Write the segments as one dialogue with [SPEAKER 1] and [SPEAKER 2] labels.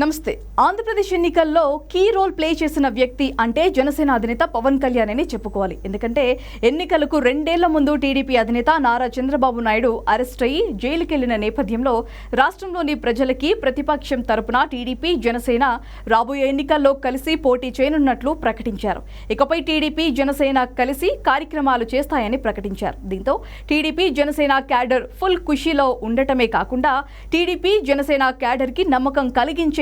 [SPEAKER 1] నమస్తే. ఆంధ్రప్రదేశ్ ఎన్నికల్లో key role play చేసిన వ్యక్తి అంటే జనసేన అధినేత పవన్ కళ్యాణ్ అని చెప్పుకోవాలి. ఎందుకంటే ఎన్నికలకు రెండేళ్ళ ముందు టీడీపీ అధినేత నారా చంద్రబాబు నాయుడు అరెస్ట్ అయ్యి జైలుకెళ్ళిన నేపథ్యంలో రాష్ట్రంలోని ప్రజలకి ప్రతిపక్షం తరపున టీడీపీ జనసేన రాబోయే ఎన్నికల్లో కలిసి పోటీ చేయనున్నట్లు ప్రకటించారు. ఇకపై టీడీపీ జనసేన కలిసి కార్యక్రమాలు చేస్తాయని ప్రకటించారు. దీంతో టీడీపీ జనసేన క్యాడర్ ఫుల్ ఖుషీలో ఉండటమే కాకుండా టీడీపీ జనసేన క్యాడర్కి నమ్మకం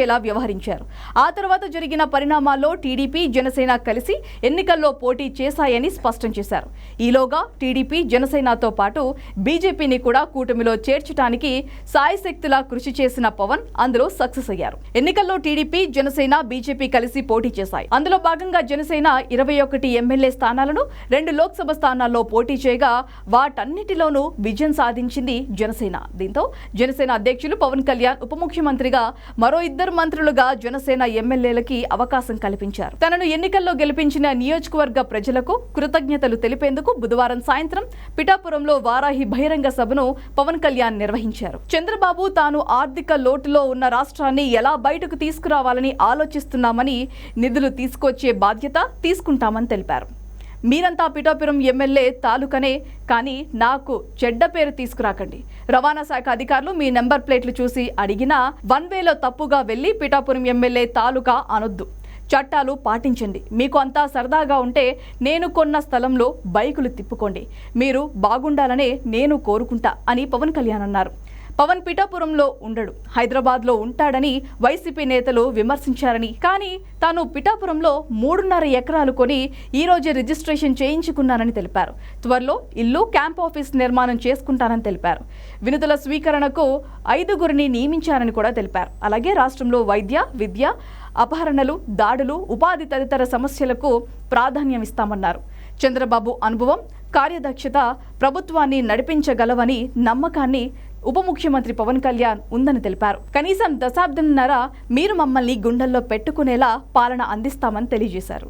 [SPEAKER 1] కలిగించేలా వ్యవహరించారు. ఆ తర్వాత జరిగిన పరిణామాల్లో టీడీపీ జనసేన కలిసి ఎన్నికల్లో పోటీ చేశాయని స్పష్టం చేశారు. ఈలోగా టీడీపీ జనసేనతో పాటు బీజేపీని కూడా కూటమిలో చేర్చడానికి సాయశక్తులా కృషి చేసిన పవన్ అందులో సక్సెస్ అయ్యారు. ఎన్నికల్లో టీడీపీ జనసేన బీజేపీ కలిసి పోటీ చేశాయి. అందులో భాగంగా జనసేన ఇరవై ఒకటి ఎమ్మెల్యే స్థానాలను రెండు లోక్సభ స్థానాల్లో పోటీ చేయగా వాటన్నిటిలోనూ విజయం సాధించింది జనసేన. దీంతో జనసేన అధ్యక్షులు పవన్ కళ్యాణ్ ఉప ముఖ్యమంత్రిగా మరో ఇద్దరు మంత్రులుగా జనసేన ఎమ్మెల్యేలకి అవకాశం కల్పించారు. తనను ఎన్నికల్లో గెలిపించిన నియోజకవర్గ ప్రజలకు కృతజ్ఞతలు తెలిపేందుకు బుధవారం సాయంత్రం పిఠాపురంలో వారాహి బహిరంగ సభను పవన్ కళ్యాణ్ నిర్వహించారు. చంద్రబాబు తాను ఆర్థిక లోటులో ఉన్న రాష్ట్రాన్ని ఎలా బయటకు తీసుకురావాలని ఆలోచిస్తున్నామని నిధులు తీసుకొచ్చే బాధ్యత తీసుకుంటామని తెలిపారు. మీరంతా పిఠాపురం ఎమ్మెల్యే తాలూకనే కానీ నాకు చెడ్డ పేరు తీసుకురాకండి. రవాణా శాఖ అధికారులు మీ నెంబర్ ప్లేట్లు చూసి అడిగినా వన్ వేలో తప్పుగా వెళ్ళి పిఠాపురం ఎమ్మెల్యే తాలూకా అనొద్దు. చట్టాలు పాటించండి. మీకు అంతా సరదాగా ఉంటే నేను కొన్న స్థలంలో బైకులు తిప్పుకోండి. మీరు బాగుండాలనే నేను కోరుకుంటా అని పవన్ కళ్యాణ్ అన్నారు. పవన్ పిఠాపురంలో ఉండడు. హైదరాబాద్లో ఉంటాడని వైసీపీ నేతలు విమర్శించారని. కానీ తాను పిఠాపురంలో మూడున్నర ఎకరాలు కొని ఈ రోజే రిజిస్ట్రేషన్ చేయించుకున్నానని తెలిపారు. త్వరలో ఇల్లు క్యాంప్ ఆఫీస్ నిర్మాణం చేసుకుంటానని తెలిపారు. వినతుల స్వీకరణకు ఐదుగురిని నియమించారని కూడా తెలిపారు. అలాగే రాష్ట్రంలో వైద్య విద్య అపహరణలు దాడులు ఉపాధి తదితర సమస్యలకు ప్రాధాన్యం ఇస్తామన్నారు. చంద్రబాబు అనుభవం కార్యదక్షత ప్రభుత్వాన్ని నడిపించగలవని నమ్మకాన్ని ఉప ముఖ్యమంత్రి పవన్ కళ్యాణ్ ఉందని తెలిపారు. కనీసం దశాబ్దంన్నర మీరు మమ్మల్ని గుండెల్లో పెట్టుకునేలా పాలన అందిస్తామని తెలియజేశారు.